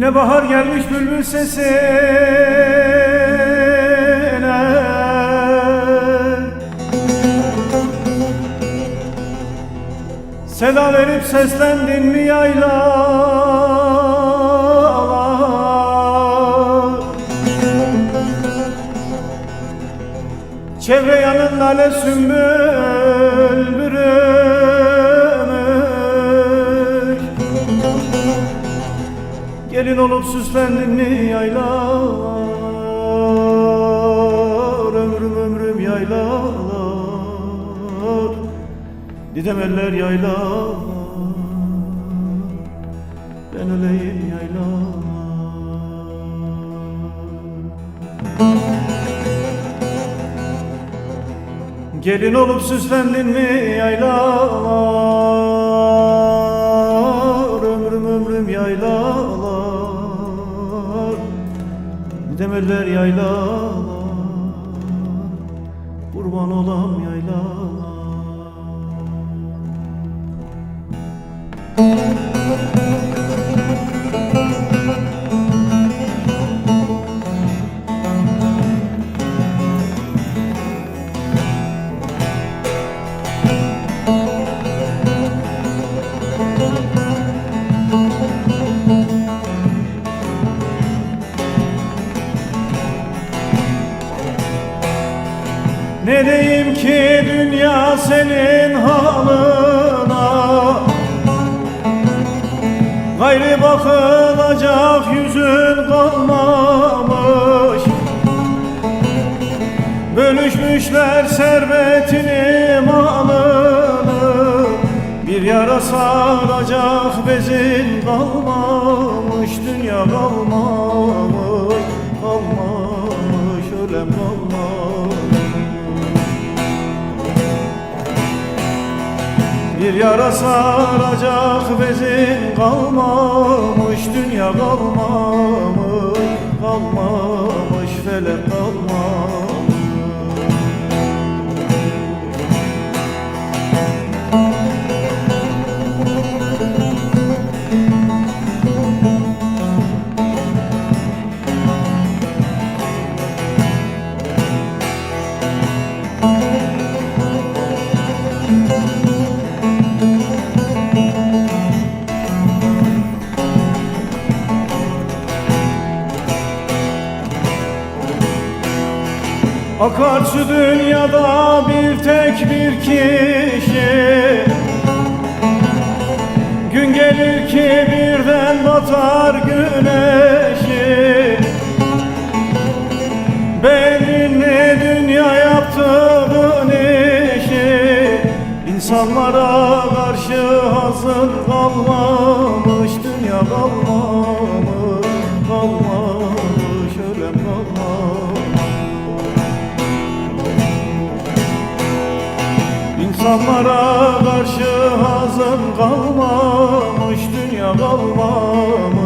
Yine bahar gelmiş bülbül sesine Seda verip seslendin mi yaylalar? Çevre yanın lale sümbül bürümüş Gelin olup süslendin mi yaylalar Ömrüm ömrüm yaylalar Didem eller yaylalar Ben öleyim yaylalar Gelin olup süslendin mi yaylalar Ömrüm ömrüm yaylalar Demeller yaylalar Kurban olam yaylalar Ne diyeyim ki dünya senin halına? Gayrı bakılacak yüzün kalmamış. Bölüşmüşler servetini malını. Bir yara saracak bezin kalmamış Dünya kalmamış, Bir yara saracak bezin kalmamış Dünya kalmamış, kalmamış Felek kalmamış Akar şu dünyada bir tek bir kişi. Gün gelir ki birden batar güneşi. Benim ne dünya yaptığın işi. İnsanlara karşı hazır kalmamış Dünya kalmamış, kalmamış, ölem kalmamış İnsanlara karşı hazır kalmamış Dünya kalmamış